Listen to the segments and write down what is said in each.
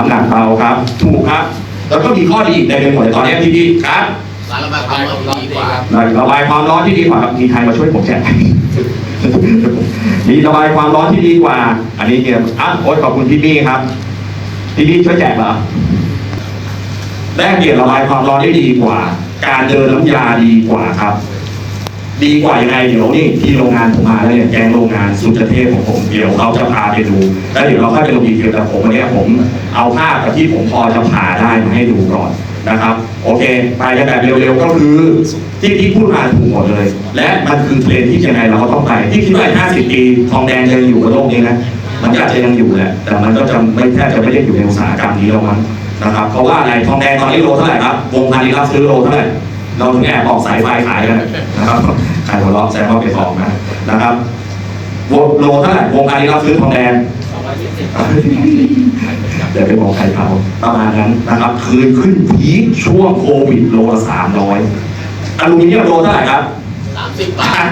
น้ำหนักเบาครับ ถูกครับ แล้วก็มีข้อดีอีกในเรื่องของตอนนี้ที่ดีครับร้านระบายความร้อนดีกว่าระบายความร้อนที่ดีกว่าครับมีใครมาช่วยผมแจกมีระบายความร้อนที่ดีกว่า อันนี้เนี่ยอะโอ๊ยขอบคุณพี่มี่ครับ พี่มี่ช่วยแจกเหรอแลกเปลี่ยนระบายความร้อนได้ดีกว่า การเดินน้ำยาดีกว่าครับ ดีกว่ายังไงเดี๋ยวนี่ที่โรงงานผมมาแล้วเนี่ยแกงโรงงานสุดเทพของผมเดี๋ยวเราจะพาไปดู แล้วเดี๋ยวเราค่อยไปลงดีเทลแต่ผมวันนี้ผมเอาภาพกับที่ผมพอจะผ่าได้มาให้ดูก่อนนะครับ โอเคไปกันแบบเร็วๆก็คือที่ที่พูดมาถูกหมดเลย และมันคือเทรนที่ยังไงเราก็ต้องไปที่คิดว่า50 ปีทองแดงยังอยู่บนโลกนี้นะมันอาจจะยังอยู่แหละแต่มันก็จะไม่แทบจะไม่ได้อยู่ในอุตสาหกรรมนี้แล้วมั้งนะครับเพราะว่าอะไรทองแดงตอนนี้โลเท่าไหร่ครับวงพาณิชย์รับซื้อโลเท่าไหร่ เราถึงแอบออกสายไฟขายกันนะครับขายหัวเราะแซงว่าเป็นทองนะนะครับวงโลเท่าไหร่วงการนี้รับซื้อทองแดงเดี๋ยวไปบอกใครเขาประมาณนั้นนะครับคืนขึ้นพีคช่วงโควิดโลละสามร้อยอลูมิเนียมโลเท่าไหร่ครับ สามสิบบาท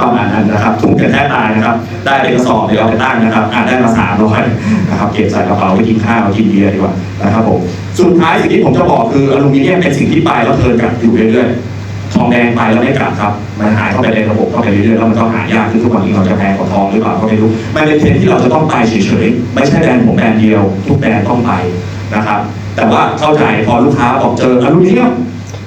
ประมาณนั้นนะครับถุงกันแท้ตายนะครับ ได้เป็นกระสอบเดี๋ยวเอาไปตั้งนะครับอ่าได้มาสามร้อยนะครับเก็บใส่กระเป๋าไปกินข้าวกินเบียร์ดีกว่านะครับผมสุดท้ายสิ่งที่ผมจะบอกคืออลูมิเนียมเป็นสิ่งที่ไปแล้วเทิร์นกลับอยู่เรื่อยๆทองแดงไปแล้วไม่กลับครับมันหายเข้าไปในระบบเข้าไปเรื่อยๆแล้วมันก็หายากขึ้นทุกวันนี้เราจะแพงกว่าทองหรือเปล่าก็ไม่รู้มันเป็นเทรนที่เราจะต้องไปเฉยๆไม่ใช่แบรนด์ผมแบรนด์เดียว ทุกแบรนด์ต้องไปนะครับแต่ว่าเข้าใจพอลูกค้าบอกเจออลูมิเนียม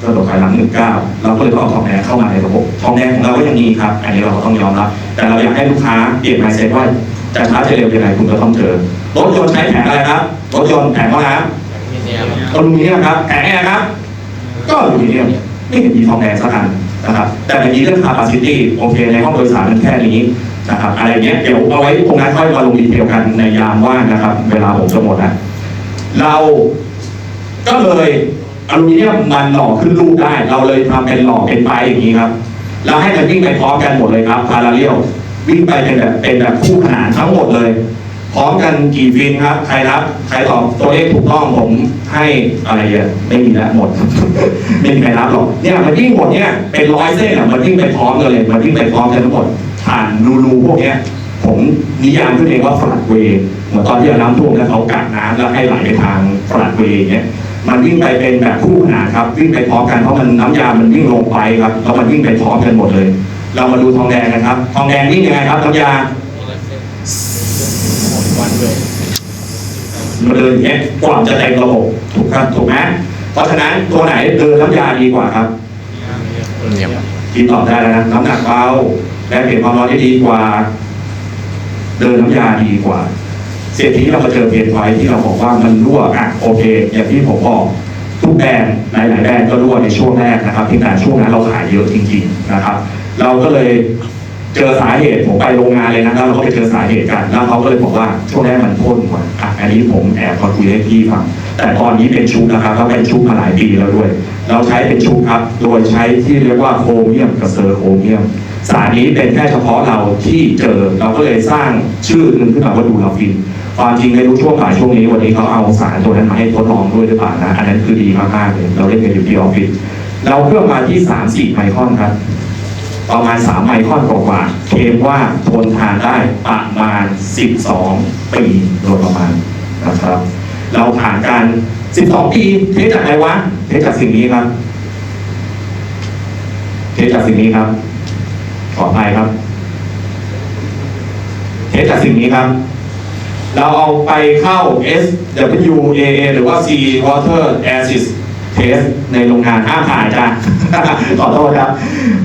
ระโดดถอยหลังหนึ่งเก้าเราก็เลยต้องเอาทองแดงเข้ามาในระบบทองแดงของเราก็ยังมีครับ อันนี้เราก็ต้องยอมรับ แต่เราอยากให้ลูกค้าเปลี่ยน mindset ว่าจะช้าจะเร็วยังไงคุณก็ต้องเจอรถยนต์ใช้แผงอะไรครับรถยนต์แผงห้องน้ำอลูมิเนียมครับแผงอะไรครับ ก็อลูมิเนียมไม่เห็นมีทองแดงสักอันนะครับ แต่ในนี้เรื่อง capacity โอเคในห้องโดยสารมันแค่นี้นะครับอะไรเงี้ยเดี๋ยวเอาไว้ตรงนั้นค่อยมาลงดีเทลกันในยามว่างนะครับ เวลาผมจะหมดนะเราก็เลย อลูมิเนียมมันหล่อขึ้นรูปได้ เราเลยทำเป็นหล่อเป็นไปอย่างนี้ครับ แล้วให้มันวิ่งไปพร้อมกันหมดเลยครับพาราเรียลวิ่งไปเป็นแบบเป็นแบบคู่ขนานทั้งหมดเลย พร้อมกันกี่ฟินครับ ใครรับ ใครตอบตัวเลขถูกต้องผมให้อะไรเยอะไม่มีแล้วหมด ไม่มีใครรับหรอกเนี่ยมันวิ่งหมดเนี่ยเป็นร้อยเส้นอะมันวิ่งไปพร้อมกันเลยมันวิ่งไปพร้อมกันทั้งหมดผ่านรูรูพวกเนี้ยผมนิยามขึ้นเองว่าฟลัดเวย์เหมือนตอนที่เราน้ำท่วมแล้วเขากักน้ำแล้วให้ไหลไปทางฟลัดเวย์เนี้ย มันวิ่งไปเป็นแบบคู่ขนานครับ วิ่งไปพร้อมกันเพราะมันน้ำยามันวิ่งลงไปครับแล้วมันวิ่งไปพร้อมกันหมดเลย เรามาดูทองแดงกันครับ ทองแดงวิ่งยังไงครับน้ำยามันเดินอย่างเงี้ยกว่าจะเต็มระบบถูกครับถูกไหมเพราะฉะนั้นตัวไหนเดินน้ำยาดีกว่าครับคิดตอบได้แล้วนะน้ำหนักเบาและเปลี่ยนความร้อนได้ดีกว่า เดินน้ำยาดีกว่า เสียทีนี้เรามาเจอเพนไฟที่เราบอกว่ามันรั่วอะโอเค อย่างที่ผมบอกทุกแบรนด์หลาย ๆ แบรนด์ก็รั่วในช่วงแรกนะครับที่แต่ช่วงนั้นเราขายเยอะจริง ๆ นะครับ เราก็เลยเจอสาเหตุผมไปโรงงานเลยนะครับเราก็ไปเจอสาเหตุกันแล้วเขาก็เลยบอกว่าช่วงแรกมันพ่นกว่าอะอันนี้ผมแอบขอคุยให้พี่ฟังแต่ตอนนี้เป็นชุบนะครับก็เป็นชุบมาหลายปีแล้วด้วย เราใช้เป็นชุบครับ โดยใช้ที่เรียกว่าโครเมียมกับเซอร์โครเมียม สารนี้เป็นแค่เฉพาะเราที่เจอเราก็เลยสร้างชื่อหนึ่งขึ้นมาว่าดูลาฟิน ความจริงไม่รู้ช่วงบ่ายช่วงนี้วันนี้เขาเอาสารตัวนั้นมาให้ทดลองด้วยหรือเปล่านะ อันนั้นคือดีมากๆเลยเราเล่นกันอยู่ที่ออฟฟิศเราเครื่องมาที่3-4ไมครอนครับประมาณ3ไมครอนกว่าๆเคมว่าทนทานได้ประมาณ12ปีโดยประมาณนะครับ เราผ่านการ12ปีเทสจากอะไรวะเทสจากสิ่งนี้ครับเทสจากสิ่งนี้ครับ ขออภัยครับ เทสจากสิ่งนี้ครับ เราเอาไปเข้า SWAA หรือว่า C Water Acid Test ในโรงงานห้ามถ่ายจ้ะขอโทษครับ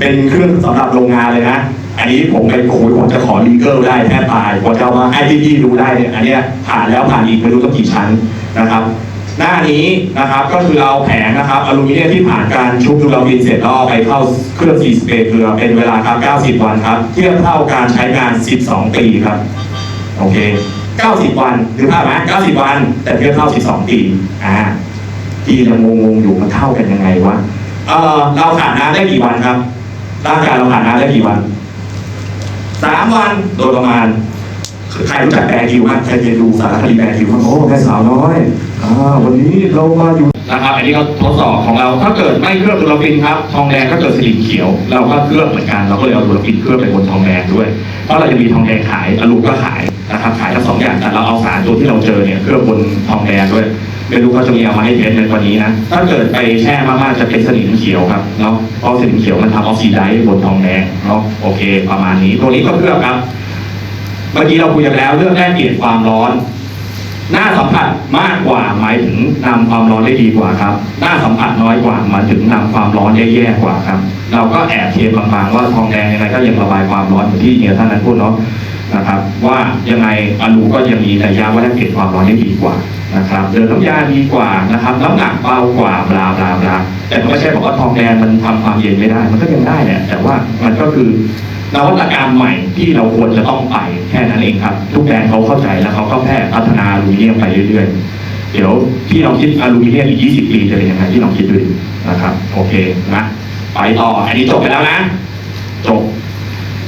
เป็นเครื่องสำหรับโรงงานเลยนะ อันนี้ผมไปโอ้ยผมจะขอลีเกอร์ได้แทบตายผมจะมาให้พี่ๆดูได้เนี่ยอันนี้ผ่านแล้วผ่านอีกไม่รู้ตั้งกี่ชั้นนะครับ หน้านี้นะครับก็คือเราแผงนะครับอลูมิเนียมที่ผ่านการชุบดูราฟินเสร็จแล้วเอาไปเข้าเครื่อง4สเปรย์เกลือเป็นเวลาครับ 90 วันครับ เทียบเท่าการใช้งาน 12 ปีครับ โอเค 90 วันหรือภาพไหม90 วัน แต่เทียบเท่า12 ปีอ่าที่ยังงงๆอยู่มันเท่ากันยังไงวะเออเราขาดน้ำได้กี่วันครับร่างกายเราขาดน้ำได้กี่วันสามวันโดยประมาณใครรู้จักแบร์คิวบ้างใครเคยดูสารคดีแบร์คิวบ้างโอ้แม่สาวน้อยอ่าวันนี้เรามาอยู่ นะครับ อันนี้ก็ทดสอบของเราถ้าเกิดไม่เคลือบดูลาฟินครับทองแดงก็เกิดสนิมเขียว เราก็เคลือบเหมือนกันเราก็เลยเอาดูลาฟินเคลือบไปบนทองแดงด้วยเพราะเราจะมีทองแดงขายอลูก็ขายนะครับขายทั้งสองอย่างแต่เราเอาสารตัวที่เราเจอเนี่ยเคลือบบนทองแดงด้วยไม่รู้เขาจะมีเอามาให้เทสในวันนี้นะถ้าเกิดไปแช่มากๆจะเป็นสนิมเขียวครับเนาะเพราะสนิมเขียวมันทำออกซิไดซ์บนทองแดงเนาะโอเค ประมาณนี้ตัวนี้ก็เคลือบครับเมื่อกี้เราคุยกันแล้วเรื่องแรกเปลี่ยนความร้อน หน้าสัมผัสมากกว่าหมายถึงนำความร้อนได้ดีกว่าครับ หน้าสัมผัสน้อยกว่าหมายถึงนำความร้อนได้แย่กว่าครับ เราก็แอบเทียบบางๆว่าทองแดงยังไงก็ยังระบายความร้อนเหมือนที่เฮียท่านนั้นพูดเนาะนะครับว่ายังไงอลูก็ยังมีระยะว่าได้เปลี่ยนความร้อนได้ดีกว่านะครับเดินน้ำยาดีกว่านะครับน้ำหนักเบากว่าบลาบลาบลาแต่ไม่ใช่บอกว่าทองแดงมันทำความเย็นไม่ได้ มันก็ยังได้แหละแต่ว่ามันก็คือ นวัตกรรมใหม่ที่เราควรจะต้องไปแค่นั้นเองครับ ทุกแบรนด์เขาเข้าใจแล้วเขาก็แพร่พัฒนาอลูมิเนียมไปเรื่อยๆ เดี๋ยวพี่ลองคิดอลูมิเนียมอีก 20 ปีจะเป็นยังไงพี่ลองคิดดูดินะครับ โอเคนะ ไปต่อ อันนี้จบไปแล้วนะ จบ